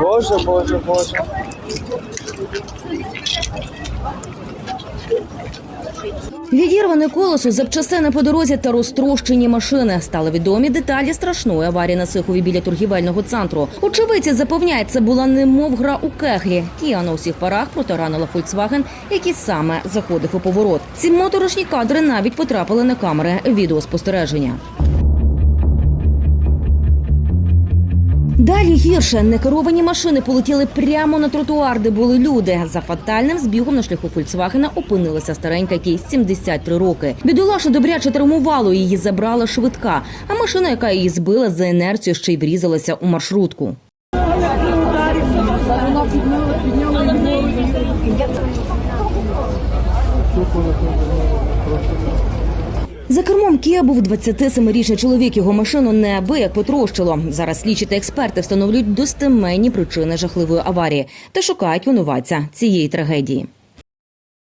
Боже, боже, боже. Відірване колесо, запчастини по дорозі та розтрощені машини. Стали відомі деталі страшної аварії на Сихові біля торгівельного центру. Очевидці запевняють, це була немов гра у кеглі. Кія на усіх парах протаранила Фольксваген, який саме заходив у поворот. Ці моторошні кадри навіть потрапили на камери відеоспостереження. Далі гірше некеровані машини полетіли прямо на тротуар, де були люди. За фатальним збігом на шляху Фольксвагена опинилася старенька, якій 73 роки. Бідолаша добряче травмувало, її забрала швидка. А машина, яка її збила за інерцію, ще й врізалася у маршрутку. За кермом Кія був 27-річний чоловік. Його машину неабияк потрощило. Зараз слідчі та експерти встановлюють достеменні причини жахливої аварії та шукають винуватця цієї трагедії.